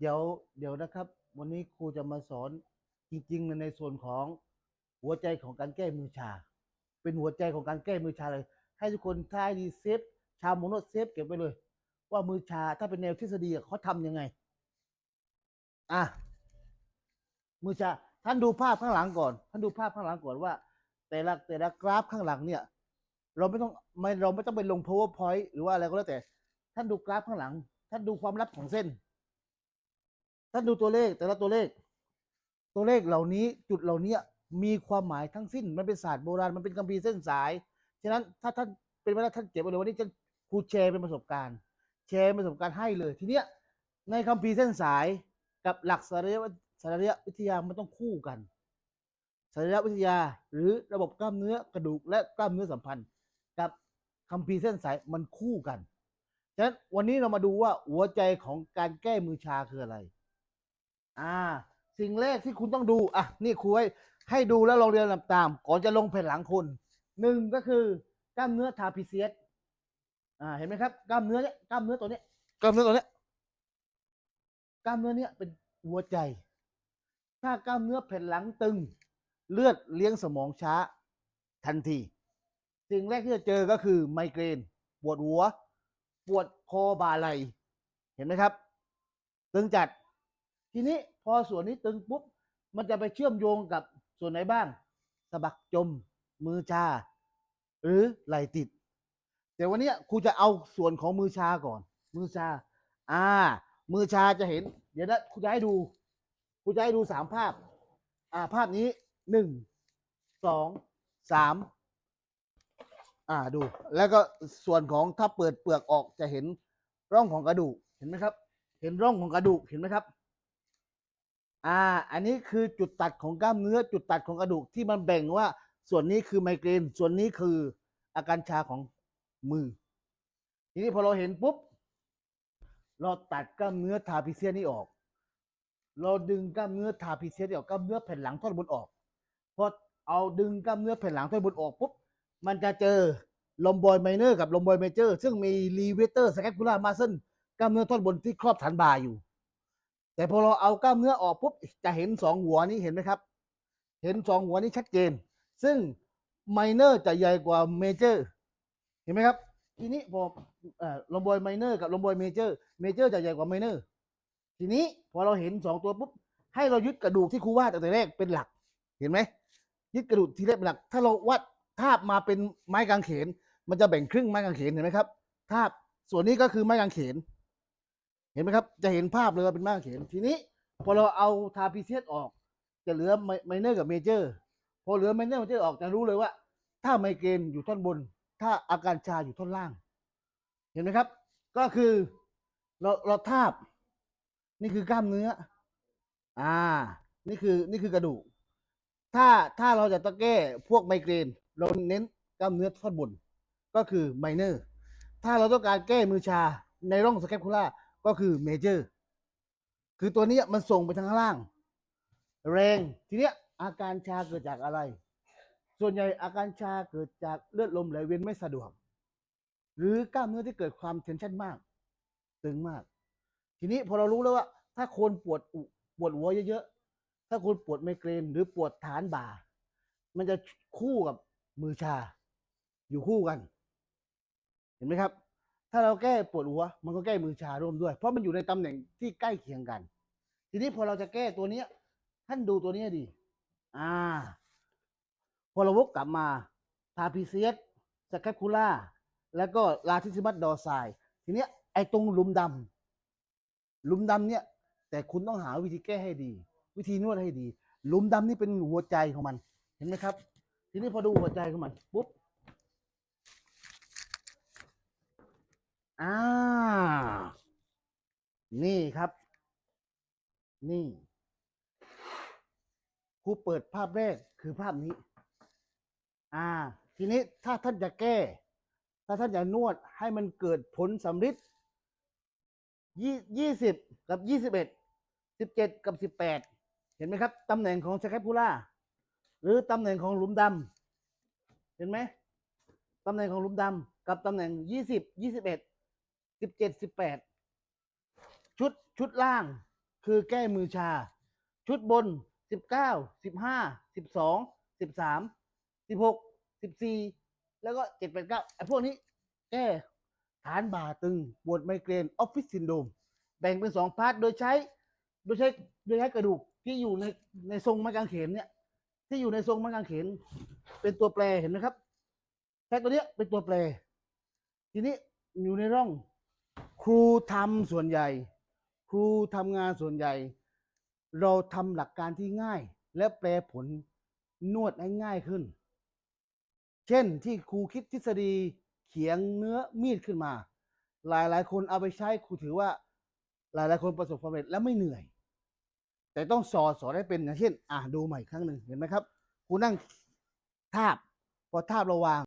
เดี๋ยวเดี๋ยวนะครับ วันนี้ครูจะมาสอนจริงๆในส่วนของหัวใจของการแก้มือชา เป็นหัวใจของการแก้มือชาเลย ให้ทุกคนทายดีเซฟชาวโมโนเซฟเก็บไว้เลย ว่ามือชาถ้าเป็นแนวทฤษฎีเขาทำยังไง อะมือชาท่านดูภาพข้างหลังก่อน ท่านดูภาพข้างหลังก่อนว่า แต่ละแต่ละกราฟข้างหลังเนี่ย เราไม่ต้องไม่เราไม่ต้องไปลง powerpoint หรือว่าอะไรก็แล้วแต่ ท่านดูกราฟข้างหลัง ท่านดูความลับของเส้น ท่านดูตัวเลขแต่ละตัวเลข ตัวเลขเหล่านี้จุดเหล่านี้มีความหมายทั้งสิ้นมันเป็นศาสตร์โบราณมันเป็นคัมภีร์เส้นสายฉะนั้นถ้าท่านเป็นไปได้ท่านเก็บไว้เลยวันนี้จะครูแชร์เป็นประสบการณ์ แชร์ประสบการณ์ให้เลย ทีเนี้ยในคัมภีร์เส้นสายกับหลักสรีรสรีรวิทยามันต้องคู่กันสรีรวิทยาหรือระบบกล้ามเนื้อกระดูกและกล้ามเนื้อสัมพันธ์ กับคัมภีร์เส้นสายมันคู่กัน ฉะนั้นวันนี้เรามาดูว่าหัวใจของการแก้มือชาคืออะไร อ่า สิ่งแรกที่คุณต้องดู อะ นี่ครูให้ให้ดูแล้วลองเรียนลำตามก่อนจะลงแผ่นหลังคุณหนึ่งก็คือกล้ามเนื้อทาพิเซียสอ่า เห็นไหมครับกล้ามเนื้อเนี้ยกล้ามเนื้อตัวเนี้ยกล้ามเนื้อตัวเนี้ยกล้ามเนื้อเนี้ยเป็นหัวใจ ถ้ากล้ามเนื้อแผ่นหลังตึง เลือดเลี้ยงสมองช้า ทันที สิ่งแรกที่จะเจอก็คือไมเกรน ปวดหัว ปวดคอบ่าไหล เห็นไหมครับ ตึงจัด ทีนี้พอส่วนนี้ตึงปุ๊บ มันจะไปเชื่อมโยงกับส่วนไหนบ้างสะบักจม มือชา หรือไหลติด แต่วันนี้ครูจะเอาส่วนของมือชาก่อน มือชา อ่า มือชาจะเห็น เดี๋ยวนะครูจะให้ดูครูจะให้ดูสามภาพ อ่า ภาพนี้หนึ่งสองสามอ่าดู แล้วก็ส่วนของถ้าเปิดเปลือกออกจะเห็นร่องของกระดูกเห็นไหมครับ เห็นร่องของกระดูกเห็นไหมครับ อ่า อันนี้คือจุดตัดของกล้ามเนื้อ จุดตัดของกระดูกที่มันแบ่งว่า ส่วนนี้คือไมเกรน ส่วนนี้คืออาการชาของมือ ทีนี้พอเราเห็นปุ๊บ เราตัดกล้ามเนื้อทาพิเซียนี่ออก เราดึงกล้ามเนื้อทาพิเซียนี่ออกกล้ามเนื้อแผ่นหลังท่อนบนออก พอเอาดึงกล้ามเนื้อแผ่นหลังท่อนบนออกปุ๊บ มันจะเจอลมบอยไมเนอร์กับลมบอยเมเจอร์ ซึ่งมีลีเวเตอร์สแคปคูล่ามาเซนกล้ามเนื้อท่อนบนที่ครอบฐานบ่าอยู่ แต่พอเราเอากล้ามเนื้อออกปุ๊บจะเห็นสองหัวนี้เห็นไหมครับ เห็นสองหัวนี้ชัดเจน ซึ่งไมเนอร์จะใหญ่กว่าเมเจอร์เห็นไหมครับ ทีนี้พอเอ่อลมบอยไมเนอร์กับลมบอยเมเจอร์เมเจอร์จะใหญ่กว่าไมเนอร์ทีนี้พอเราเห็นสองตัวปุ๊บให้เรายึดกระดูกที่ครูวาดตั้งแต่แรกเป็นหลัก เห็นไหมยึดกระดูกที่แรกเป็นหลัก ถ้าเราวัดทาบมาเป็นไม้กางเขน มันจะแบ่งครึ่งไม้กางเขนเห็นไหมครับทาบส่วนนี้ก็คือไม้กางเขนเห็นไหมครับ จะเห็นภาพเลยว่าเป็นม้กางเขนทีนี้ พอเราเอาทาพิเศษออก จะเหลือไมเนอร์กับเมเจอร์ พอเหลือไมเนอร์เมเจอร์ออกจะรู้เลยว่า ถ้าไมเกรนอยู่ท่อนบน ถ้าอาการชาอยู่ท่อนล่าง เห็นไหมครับ ก็คือเราเราทาบ นี่คือกล้ามเนื้อ อ่า นี่คือนี่คือกระดูก ถ้าถ้าเราจะตะแก้พวกไมเกรน เราเน้นกล้ามเนื้อท่อนบน ก็คือไมเนอร์ ถ้าเราต้องการแก้มือชาในร่องสแคปคูล่า ก็คือเมเจอร์คือตัวนี้มันส่งไปทางข้างล่าง แรงทีเนี้ยอาการชาเกิดจากอะไร ส่วนใหญ่อาการชาเกิดจากเลือดลมไหลเวียนไม่สะดวก หรือกล้ามเนื้อที่เกิดความเทนชันมาก ตึงมาก ทีนี้พอเรารู้แล้วว่า ถ้าคนปวดอุปวดหัวเยอะๆ ถ้าคนปวดไมเกรนหรือปวดฐานบ่า มันจะคู่กับมือชา อยู่คู่กัน เห็นไหมครับ ถ้าเราแก้ปวดหัว มันก็แก้มือชาร่วมด้วย เพราะมันอยู่ในตำแหน่งที่ใกล้เคียงกัน ทีนี้พอเราจะแก้ตัวเนี้ย ท่านดูตัวเนี้ดิอ่า พอเราวกกลับมาทาพิเซียสสแคปคูล่า แล้วก็ลาทิซิมัสดอไซทีเนี้ยไอ้ตรงหลุมดำหลุมดำเนี่ย แต่คุณต้องหาวิธีแก้ให้ดี วิธีนวดให้ดี หลุมดำนี่เป็นหัวใจของมัน เห็นไหมครับ ทีนี้พอดูหัวใจของมันปุ๊บ อ่า นี่ครับ นี่ครูเปิดภาพแรกคือภาพนี้ อ่า ทีนี้ถ้าท่านจะแก้ ถ้าท่านจะนวดให้มันเกิดผลสำฤทธิ์ยี่ยี่สิบกับยี่สิบเอ็ดสิบเจ็ดกับสิบแปดเห็นไหมครับตำแหน่งของสแคปูล่าหรือตำแหน่งของหลุมดำเห็นไหมตำแหน่งของหลุมดำกับตำแหน่งยี่สิบยี่สิบเอ็ด สิบเจ็ดสิบแปดชุดชุดล่างคือแก้มือชา ชุดบนสิบเก้าสิบห้าสิบสองสิบสามสิบหกสิบสี่แล้วก็เจ็ดแปดเก้าไอ้พวกนี้ แก้ฐานบ่าตึงปวดไมเกรนออฟฟิศซินโดมแบ่งเป็นสองพาร์ทโดยใช้ โดยใช้โดยใช้กระดูกที่อยู่ในในทรงไม้กางเขนเนี่ย ที่อยู่ในทรงไม้กางเขน เป็นตัวแปรเห็นไหมครับแค่ตัวเนี้ยเป็นตัวแปร ทีนี้อยู่ในร่อง ครูทำส่วนใหญ่ ครูทำงานส่วนใหญ่ เราทำหลักการที่ง่าย และแปลผลนวดให้ง่ายขึ้น เช่นที่ครูคิดทฤษฎีเขียงเนื้อมีดขึ้นมา หลายหลายๆคนเอาไปใช้ครูถือว่าหลายหลายๆคนประสบความสำเร็จและไม่เหนื่อย แต่ต้องสอนสอนให้เป็นอย่างเช่น อะดูใหม่ครั้งหนึ่งเห็นไหมครับครูนั่งทาบพอทาบเราวาง